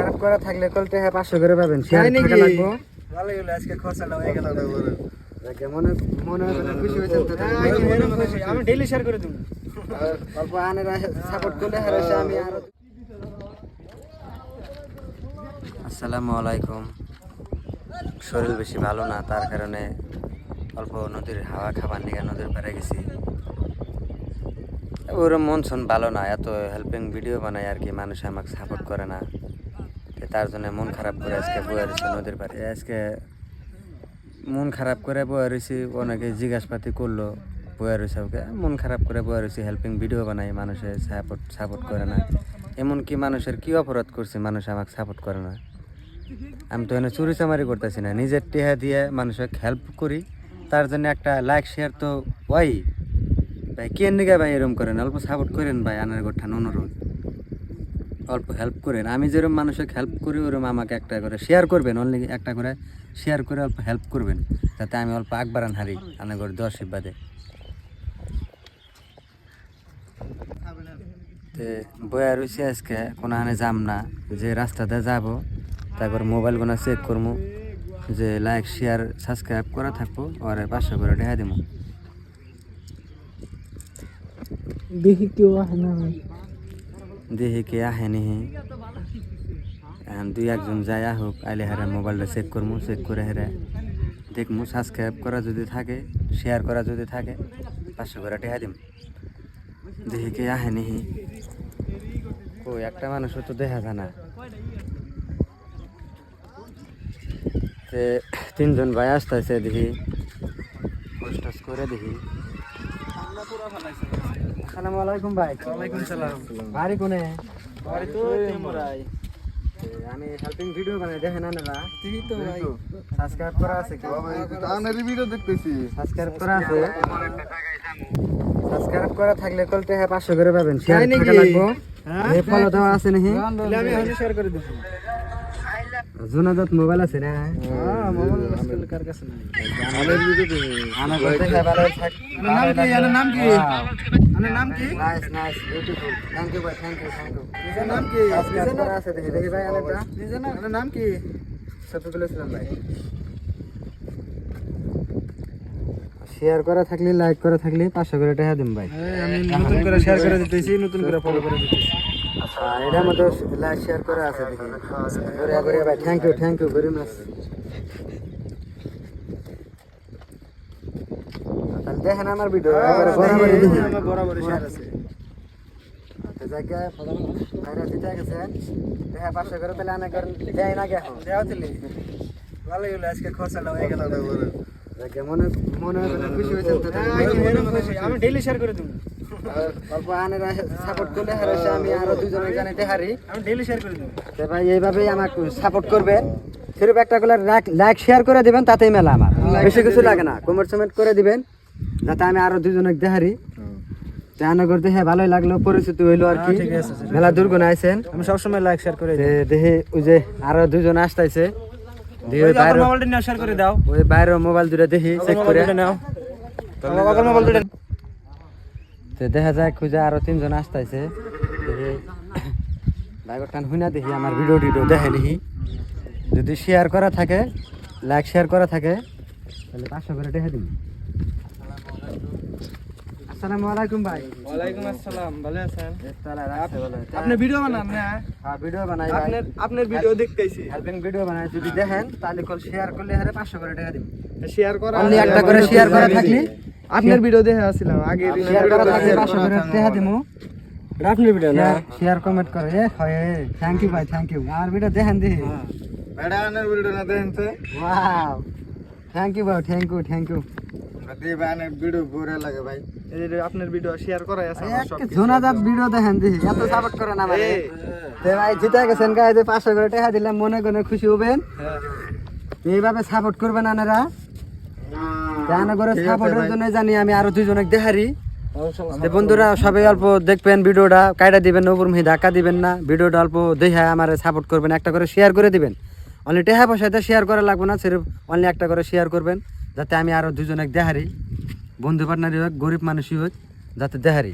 Subscribe করা থাকলে কলতে হ্যাঁ পাঁচশো করে পাবেন। শেয়ার থাকা লাগবো। ভালোই হলো আজকে খরচাটা হয়ে গেল মনে মনে খুশি হয়েছেন তো হ্যাঁ, একদম এরকম খুশি। আমি ডেইলি শেয়ার করে দেবো। অল্প আনেরা সাপোর্ট করলে হারাসে আমি আরও আসসালামু আলাইকুম। শরীর বেশি ভালো না তার কারণে অল্প নদীর হাওয়া খাবার নিয়ে নদীর পাড়ে গেছি। ওর মন শন ভালো না এত হেল্পিং ভিডিও বানাই আর কি মানুষ আমাকে সাপোর্ট করে না। তার জন্য মন খারাপ করে আজকে বয়ে রয়েছে নদীর পাড়ে। আজকে মন খারাপ করে বয়ে রয়েছি, অনেকে জিজ্ঞাসাপাতি করল বয়ে রয়েছে ওকে মন খারাপ করে বয়ে রয়েছি হেল্পিং ভিডিও বানাই মানুষের সাপোর্ট সাপোর্ট করে না। এমনকি মানুষের কি অপরাধ করছে, মানুষ আমাকে সাপোর্ট করে না। আমি তো এনে চুরি চামারি করতেছি না। নিজের টেহা দিয়ে মানুষকে হেল্প করি, তার জন্য একটা লাইক শেয়ার তো ওই ভাই, কেন নিগে ভাই এরকম করেন? অল্প সাপোর্ট করেন ভাই, আনার গোঠান অনুরোধ। অল্প হেল্প করেন। আমি যেরকম মানুষকে হেল্প করি ওরকম আমাকে একটা করে শেয়ার করবেন। অনলি একটা করে শেয়ার করে অল্প হেল্প করবেন, যাতে আমি অল্প আকবারান হারি, আনা ঘর দশ বাদে বয়া রয়েছে আজকে, কোনো হানে যাম না। যে রাস্তাতে যাব, তারপর মোবাইলগুলো চেক করব যে লাইক শেয়ার সাবস্ক্রাইব করা থাকব আর পাঁচশো করে দেখা দিব দেখি কেউ আসে না। দেখি কে আহে নিহি দুই একজন যাই আহুক, আইলে হারে মোবাইলটা চেক করব চেক করে হেরে দেখব সাবস্ক্রাইব করা যদি থাকে শেয়ার করা যদি থাকে, পাঁচশো করে টেহা দিম। দেখি কে আহে নিহি কই, একটা মানুষও তো দেখা যায় না। তিনজন ভাই আসতেছে দেখি। করে দেখি। আসসালামু আলাইকুম ভাই। ওয়ালাইকুম সালাম। বাড়ি কোনে? বাড়ি তো তোমরাই আমি হেল্পিং ভিডিও বানাই দেখেন না তুই তো ভাই। সাবস্ক্রাইব করা আছে কি? আনারি ভিডিও দেখতেছি। সাবস্ক্রাইব করা আছে? সাবস্ক্রাইব করা থাকলে কলতে হ্যাঁ পাঁচশো করে পাবেন। শেয়ার? হ্যাঁ? ফলো দেওয়া আছে নাকি? আমি শেয়ার করে দেবো জুনাদত মোবাইল আছে না? হ্যাঁ মোবাইল আজকাল কার কাছে নাই? আনারি ভিডিও আমার কলতে হ্যাঁ ভালো থাক নাম কি? নাম কি? আনার নাম কি? Nice nice beautiful thank you ভাই থ্যাংক ইউ থ্যাংক ইউ নিজের নাম কি? আছে দেখি দেখি ভাই আরেকটা নিজের নাম? কি? শফিকুল ইসলাম ভাই। শেয়ার করা থাকলে লাইক করা থাকলে পাঁচশো করে টাকা দিন ভাই। আমি নতুন করে শেয়ার করে দিতেছি নতুন করে ফলো করে দিতেছি। আচ্ছা এটার মধ্যে লাইক শেয়ার করা আছে দেখি। করে করে ভাই thank you thank you very much দেখেন আমার ভিডিও বরাবর শেয়ার আছে। তো যাকে ভাইরা দিতে গেছে। দেখা পাঁচশো করে তাহলে অনেক দেয় না গে দেওয়া দিলি ভালোই হলো আজকে খরচাটা হয়ে গেল। মনে মনে খুশি হয়েছেন। তো হ্যাঁ। আমি ডেইলি শেয়ার করে দেবো। অল্প আনেরা সাপোর্ট করলে হারাসে আমি আরও জানাইতে হারি আমি ডেইলি শেয়ার করে দেবো। তো ভাই এইভাবেই আমাকে সাপোর্ট করবেন একটা করে লাইক শেয়ার করে দিবেন তাতেই মেলা আমার। বেশি কিছু লাগে না কমেন্ট সমেন্ট করে দিবেন যাতে আমি আরও দুজনে দেখারি। তো আনা করতে হ্যাঁ ভালোই লাগল পরিচিতি হইল আর কি। ঠিক আছে, মেলা দুর্গুণ আইছেন আমি সবসময় লাইক শেয়ার করে দেখি ওই যে আরও দুজন আসতেছে বাইরে শেয়ার করে দাও। ওই বাইরে মোবাইল দুটো দেখি চেক করে। নাও। মোবাইল দুটো তো দেখা যায় খুঁজে আরও তিনজন আসতেছে টান হুইনা দেখি আমার ভিডিও টিডিও দেখে দেখি। যদি শেয়ার করা থাকে লাইক শেয়ার করা থাকে তাহলে পাঁচশো করে দেখে দিন। আসসালামু আলাইকুম ভাই। ওয়ালাইকুম আসসালাম ভালো আছেন। আপনি ভিডিও বানান না? হ্যাঁ ভিডিও বানাই ভাই। আপনার আপনার ভিডিও দেখতেছি। ভিডিও বানাই যদি দেখেন তাহলে কল শেয়ার করলে হারে পাঁচশো করে টাকা দিন। শেয়ার করা অনলি একটা করে শেয়ার করা থাকলে আপনার ভিডিও দেখে আসছিলাম আগে শেয়ার করা করে টাকা দিমু। আপনার ভিডিও শেয়ার কমেন্ট করে। হয় থ্যাংক ইউ ভাই থ্যাংক ইউ আমার ভিডিও দেখেন দেখি। এটা আনার ভিডিও না দেখেন তো? ওয়াও থ্যাংক ইউ ভাই থ্যাংক ইউ থ্যাংক ইউ ভাই ভিডিও ঘুরে লাগে ভাই। এই আপনার ভিডিও শেয়ার করা আছে জোনাদার ভিডিও দেখেন দেখি। এত সাপোর্ট করে না মানে তে ভাই জিতে গেছেন গায়ে করে টাকা দিলাম মনে করে খুশি হবেন। হ্যাঁ। এইভাবে সাপোর্ট করবেন আনারা। কেন সাপোর্টের জন্য জানি আমি আরও দুজনে দেখারি বন্ধুরা সবাই অল্প দেখবেন ভিডিওটা কাইটা দিবেন উপর মুহি ধাক্কা দিবেন না। ভিডিওটা অল্প দেখে আমার সাপোর্ট করবেন একটা করে শেয়ার করে দিবেন। অনলি টেহা পয়সাতে শেয়ার করা লাগবে না সেরফ অনলি একটা করে শেয়ার করবেন যাতে আমি আরও দুজনে দেখারি বন্ধু পার্টনারই হোক গরিব মানুষই হোক যাতে দেখারি